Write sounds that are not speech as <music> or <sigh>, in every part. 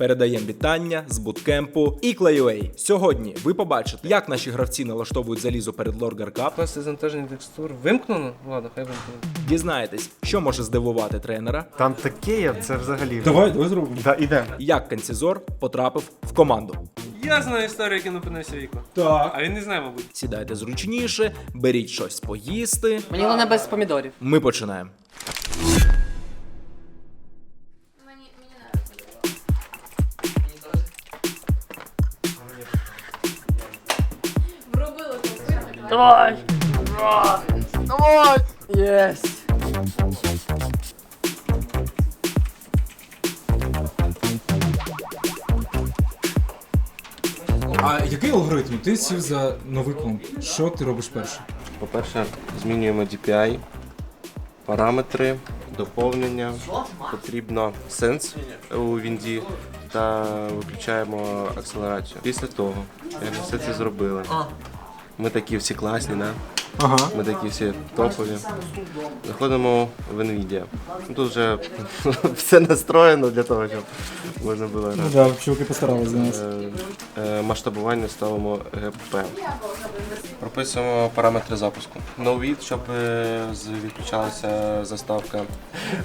Передаємо вітання з буткемпу і Clayway. Сьогодні ви побачите, як наші гравці налаштовують залізо перед Lorgar Cup. Класти завантаження текстур. Вимкнено? Ладно, хай вимкнено. Дізнаєтесь, що може здивувати тренера, Там таке є, це взагалі. Давай, давай зробимо. Да, іде. як канцізор потрапив в команду. Я знаю історію, як він опинився віку. Так. А він не знає, мабуть. Сідайте зручніше, беріть щось поїсти. Мені головне без помідорів. Ми починаємо. Давай! Давай! Єсть! А який алгоритм? Ти сів за новий комп. Що ти робиш перше? По-перше, змінюємо DPI, параметри, доповнення. Потрібно сенс у Вінді та виключаємо акселерацію. Після того, як ми все це зробили, ми такі всі класні, да? Ага. ми такі всі топові. Заходимо в NVIDIA. Ну, Тут вже <laughs> все настроєно для того, щоб можна було. Ну да, чуваки постаралися за нас. Е, е, масштабування ставимо ГП. Прописуємо параметри запуску. No-від, щоб е, з- відключалася заставка.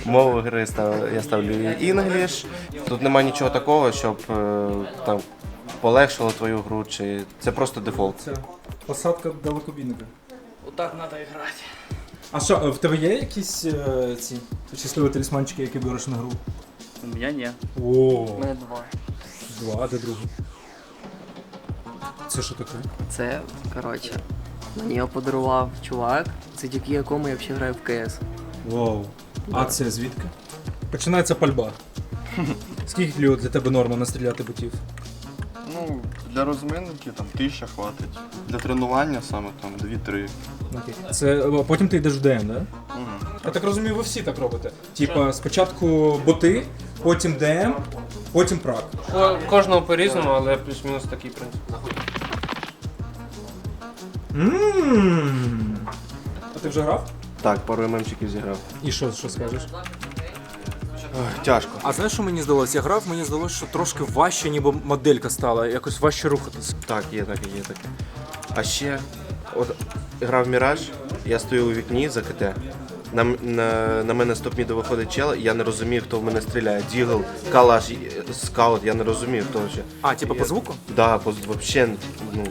Мову гри став, я ставлю English. Тут немає нічого такого, щоб е, там полегшило твою гру, чи це просто дефолт. Посадка далекобійника. Отак треба грати. А що, е, в тебе є якісь е, ці щасливі талісманчики, які береш на гру? У мене ні. О, У мене два. два, а де другий? Це що таке? Це, коротше, мені його подарував чувак, це тільки якому я взагалі граю в КС. Вау. А це звідки? Починається пальба. <laughs> Скільки Ліо, для тебе норма настріляти ботів? Ну, для розминки там тисяча хватить. Для тренування саме там 2-3. Це потім ти йдеш в ДМ, да? Я так розумію, ви всі так робите. Типа спочатку боти, потім ДМ, потім прак. Ко- Кожного по-різному, але плюс-мінус такий принцип. Ммм. А ти вже грав? Так, пару ММчиків зіграв. І що, що скажеш? Тяжко. А знаєш, що мені здалося? Я грав, мені здалося, що трошки важче, ніби моделька стала, якось важче рухатись. Так, є так, є таке. А ще от грав Міраж, я стою у вікні за КТ. На, на, на мене з топ-міду виходить чел, я не розумію, хто в мене стріляє. Дігл, Калаш, скаут, я не розумію, хто ще. А, типа по звуку? Да, по, вообще, ну,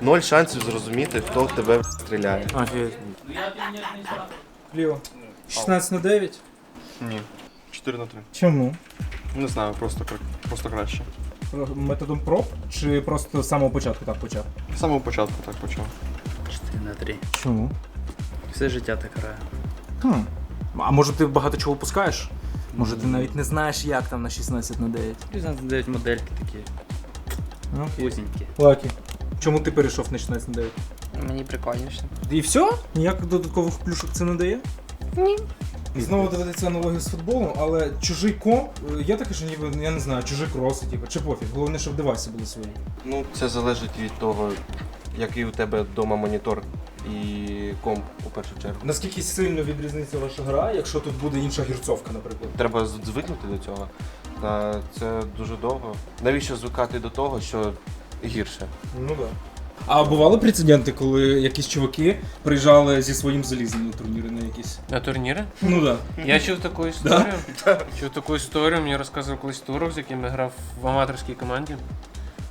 ноль шансів зрозуміти, хто в тебе стріляє. Офігеть. Ліо. 16 на 9? Ні. 4 на 3. Чому? Не знаю, просто, кра- просто краще. Методом проб чи просто з самого початку так почав? З самого початку так почав. 4 на 3. Чому? Все життя так граю. Хм. А може ти багато чого пускаєш? Може ти навіть не знаєш, як там на 16 на 9? 9 модельки такі, узенькі. Лакі. Чому ти перейшов на 16 на 9? Мені прикольніше. І все? Ніяких додаткових плюшок це не дає? Ні. Знову доведеться аналогія з футболом, але чужий комп, е, є таке, що ніби, я не знаю, чужі кроси, типу, чи пофіг. Головне, щоб девайси були свої. Ну, це залежить від того, який у тебе вдома монітор і комп у першу чергу. Наскільки сильно відрізниться ваша гра, якщо тут буде інша гірцовка, наприклад? Треба звикнути до цього. Та це дуже довго. Навіщо звикати до того, що гірше? Ну так. Да. А бували прецеденти, коли якісь чуваки приїжджали зі своїм залізом на турніри на якісь? На турніри? Ну так. Я чув таку історію. <laughs> Чув таку історію, мені розказував колись Турок, з яким я грав в аматорській команді.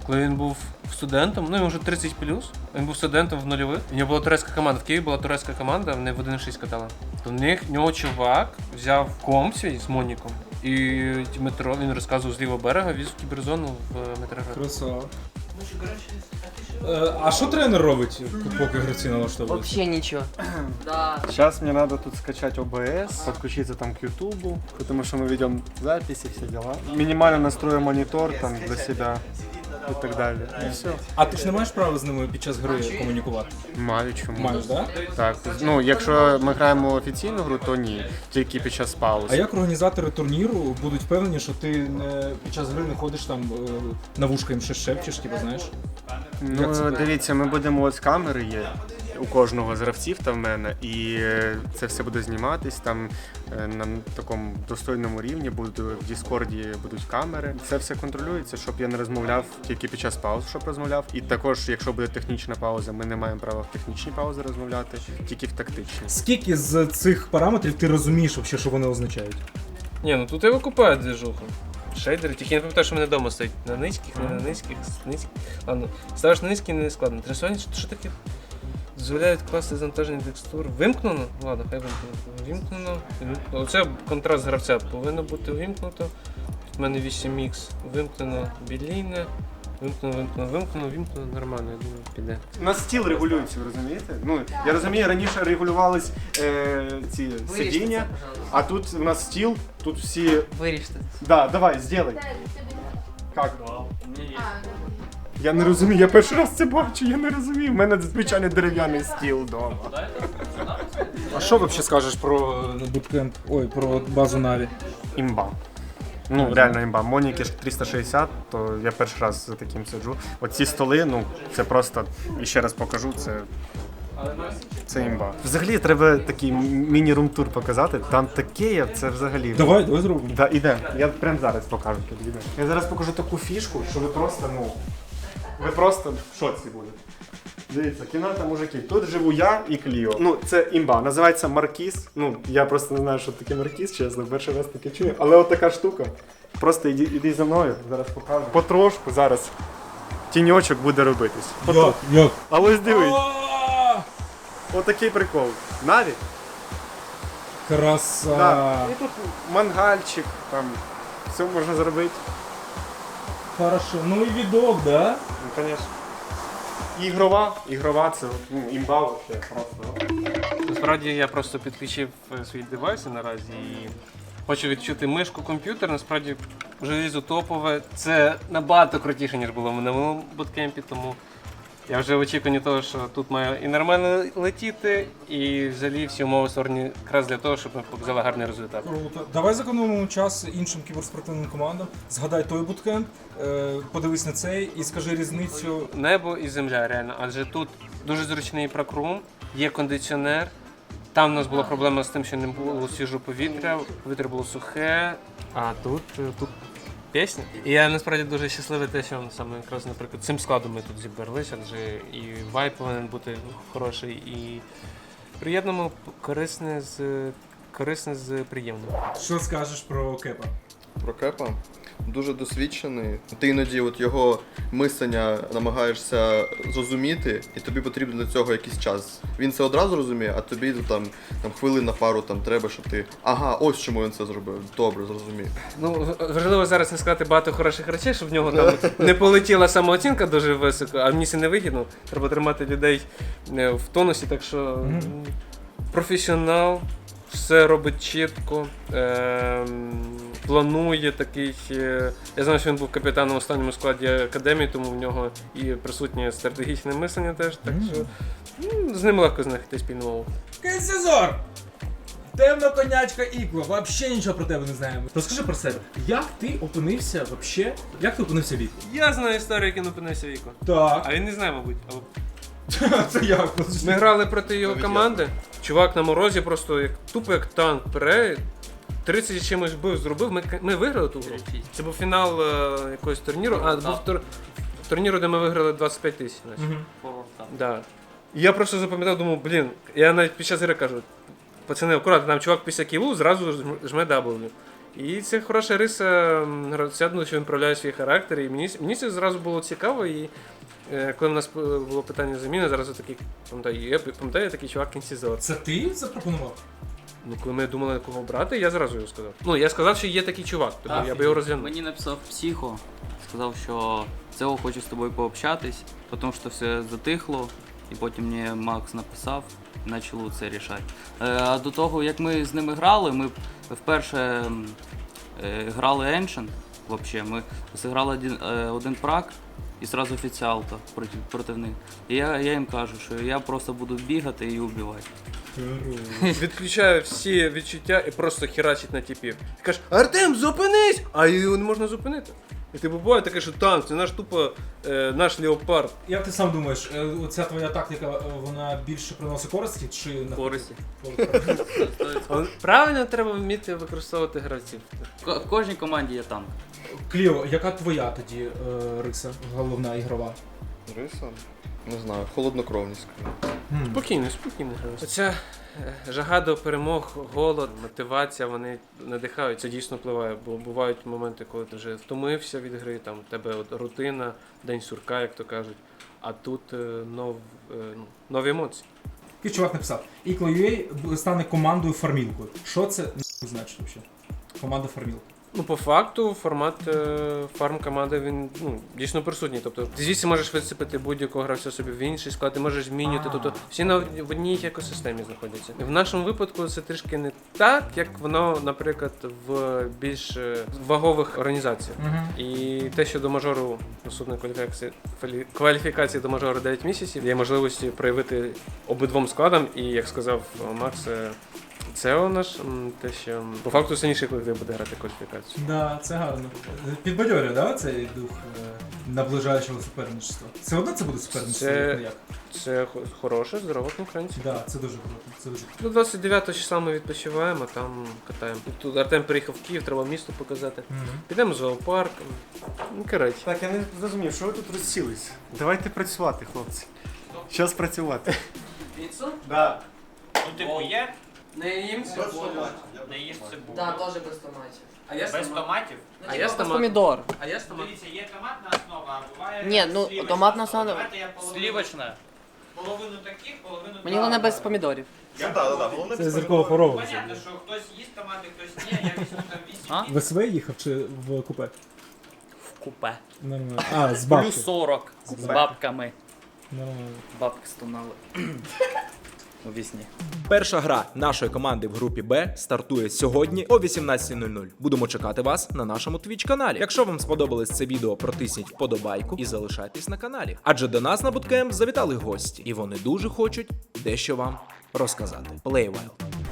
Коли він був студентом, ну йому вже 30 плюс, він був студентом в нульових. У нього була турецька команда. В Києві була турецька команда, вони в 1.6 катали. То в них в нього чувак взяв комп свій з Моніком. І метро він розказував з лівого берега, віз в кіберзону в Метроград. Красава. Е, А що тренер робить, поки гравці налаштовуються? Вообще нічого. Да. Сейчас мне надо тут скачать OBS, подключиться там к Ютубу, потому что мы ведем записи, все дела. Минимально настрою монитор там для себя и так далі. І все. А ти ж не маєш права з ними під час гри комунікувати? Маю чому. Маєш, так? Да? Так, ну якщо ми граємо офіційну гру, то ні, тільки під час пауз. А як організатори турніру будуть впевнені, що ти не під час гри не ходиш там е, на вушка їм щось шепчеш, типу, знаєш? Як це Ну дивіться, ми будемо ось камери є. У кожного з гравців та в мене, і е, це все буде зніматись там е, на такому достойному рівні. Буде в Діскорді будуть камери. Це все контролюється, щоб я не розмовляв тільки під час пауз, щоб розмовляв. І також, якщо буде технічна пауза, ми не маємо права в технічній паузи розмовляти, тільки в тактичній. Скільки з цих параметрів ти розумієш, вообще, що вони означають? Ні, ну тут я викупаю движуху. Шейдери, тільки я не пам'ятаю, що мене вдома стоїть. На низьких, не на низьких, низьких. Ладно, ставиш на низькі не складно. Що, що таке? Дозволяють класи завантаження текстур. Вимкнено? Ладно, хай вимкнено. Вимкнено. Оце контраст гравця повинно бути вимкнуто. Тут в мене 8х. Вимкнено білійне. Вимкнено, вимкнено, вимкнено, вимкнено, нормально, я думаю, піде. У нас стіл регулюється, ви розумієте? Ну я розумію, раніше регулювались е, ці сидіння, а тут у нас стіл, тут всі. Виріште. Да, давай, сделай. Как? А, Я не розумію, я перший раз це бачу, я не розумію. У мене звичайний дерев'яний стіл вдома. А що взагалі скажеш про е, буткемп? Ой, про базу Наві? Імба. Ну, реально імба. Моніки ж 360, то я перший раз за таким сиджу. Оці столи, ну, це просто, і ще раз покажу, це. Це імба. Взагалі треба такий міні-рум-тур показати. Там таке є, це взагалі. Давай, давай зробимо. Да, іде. Я прямо зараз покажу. Іде. Я зараз покажу таку фішку, що ви просто, ну. Ви просто в шоці будете. Дивіться, кімната мужики. Тут живу я і Кліо. Ну, це імба. Називається Маркіз. Ну, я просто не знаю, що таке Маркіз, чесно, перший раз таке чую. Але от така штука. Просто іди, іди за мною, зараз покажу. Потрошку зараз тіньочок буде робитись. Потро-? Як? А ось дивись, отакий прикол. Наві. Краса. Да. І тут мангальчик, там все можна зробити. Хорошо. Ну і відок, да? Звісно. Ігрова, ігрова це ну, імба вообще просто. Насправді я просто підключив е, свої девайси наразі і хочу відчути мишку комп'ютер. Насправді желізо топове. Це набагато крутіше, ніж було в минулому буткемпі, тому я вже в очікуванні того, що тут має і нормально летіти, і взагалі всі умови створені якраз для того, щоб ми показали гарний результат. Круто. Давай зекономимо час іншим кіберспортивним командам. Згадай той буткемп, е, подивись на цей і скажи різницю. Небо і земля, реально. Адже тут дуже зручний прокрум, є кондиціонер. Там у нас була проблема з тим, що не було свіжого повітря, повітря було сухе, а тут, тут пісня. І я насправді дуже щасливий те, що саме якраз, наприклад, цим складом ми тут зібралися, адже і вайб повинен бути хороший, і приєднано корисне з корисне з приємним. Що скажеш про кепа? Про Кепа дуже досвідчений. Ти іноді от його мислення намагаєшся зрозуміти, і тобі потрібно для цього якийсь час. Він це одразу розуміє, а тобі там, там хвилин на пару там треба, щоб ти. Ага, ось чому він це зробив. Добре, зрозумів. Ну, важливо зараз не сказати багато хороших речей, щоб в нього там не полетіла самооцінка дуже високо, а мені це не вигідно. Треба тримати людей е, в тонусі, так що професіонал, все робить чітко, ем, планує такий. е, Я знаю, що він був капітаном в останньому складі академії, тому в нього і присутнє стратегічне мислення теж. Так що м, з ним легко знайти спільну мову. Кенсізор! Темна конячка Ікло, вообще нічого про тебе не знаємо. Розкажи про себе, як ти опинився вообще? Як ти опинився в віку? Я знаю історію, як він опинився віку. Так. А він не знає, мабуть. або <laughs> Це як? Ми грали проти його команди. Чувак на морозі просто як тупо як танк пере. 30 з чимось бив, зробив. Ми, ми виграли ту гру. Це був фінал е, якогось турніру. А, був тур, турніру, де ми виграли 25 тисяч. наче. Да. І я просто запам'ятав, думав, блін, я навіть під час гри кажу, пацани, акуратно, там чувак після кілу зразу жме W. І це хороша риса гравця, що він проявляє свій характер. І мені, мені це зразу було цікаво. І е, коли в нас було питання заміни, зараз такий, пам'ятаю, я пам'ятаю, я такий чувак кінцізор. Це ти запропонував? Ну, коли ми думали, кого брати, я зразу його сказав. Ну, я сказав, що є такий чувак, тому я би його розглянув. Мені написав психо, сказав, що цього хочу з тобою пообщатись, тому що все затихло, і потім мені Макс написав і почали це рішати. Е, А до того, як ми з ними грали, ми вперше е, грали Ancient, вообще. Ми зіграли один, е, один прак і одразу офіціалка проти, проти них. І я, я їм кажу, що я просто буду бігати і убивати. Відключаю всі відчуття і просто херачить на типів. Ти кажеш, Артем, зупинись! А його не можна зупинити. І типу буває таке, що танк, це наш тупо е, наш леопард. Як ти сам думаєш, е, оця твоя тактика, е, вона більше приносить користі чи навпаки? Користі. Але Правильно треба вміти використовувати гравців. Ко- В кожній команді є танк. Кліо, яка твоя тоді е, риса, головна ігрова? Риса? Не знаю, холоднокровність. Спокійно, спокійно гравець. Оця жага до перемог, голод, мотивація, вони надихають. Це дійсно впливає, бо бувають моменти, коли ти вже втомився від гри, там в тебе от рутина, день сурка, як то кажуть. А тут е, нов, е, нові емоції. Який чувак написав, Equal.ua стане командою фармілкою. Що це значить взагалі? Команда фармілка. Ну, по факту, формат е, фарм команди він ну, дійсно присутній. Тобто ти звідси можеш висипати будь-якого гравця собі в інший склад, ти можеш змінювати. Тобто всі на в одній екосистемі знаходяться. В нашому випадку це трішки не так, як воно, наприклад, в більш е, вагових організаціях. Угу. І те, що до мажору наступної кваліфікації кваліфікації до мажору 9 місяців, є можливості проявити обидвом складам, і як сказав е, Макс. Е, Це наш м, те, що по факту сильніший колектив буде грати кваліфікацію. Да, це гарно. Підбадьорює, да, цей дух е, наближаючого суперництва. Все одно це буде суперництво, Це- як не як. Це хо- хороше, здорова конкуренція. Да, це дуже круто. Це дуже До 29 числа ми відпочиваємо, там катаємо. Тут Артем приїхав в Київ, треба місто показати. Мгм. Підемо в зоопарк. Ну, коротше. Так, я не зрозумів, що ви тут розсілись? Давайте працювати, хлопці. Час працювати. Піцу? Да. Ну, типу, є, Не їм не їж цибулю. Да, теж без томатів. А я Без томатів? А я з Без томатом. помідор. А я з. Дивіться, є томатна основа, а буває. Ні, ну, слівочна томатна основа- Давайте я половину, Слівочне. половину таких, половину Мені головне без помідорів. Це зіркова хвороба. Понятно, що хтось їсть томати, хтось ні, я візьму там 8 А? В СВ їхав чи в купе? В купе. Нормально. А, з Плюс 40 з бабками. Нормально. Бабки стонали. <clears throat> У вісні. Перша гра нашої команди в групі Б стартує сьогодні о 18.00. Будемо чекати вас на нашому твіч каналі. Якщо вам сподобалось це відео, протисніть вподобайку і залишайтесь на каналі. Адже до нас на буткемп завітали гості, і вони дуже хочуть дещо вам розказати. Play Wild.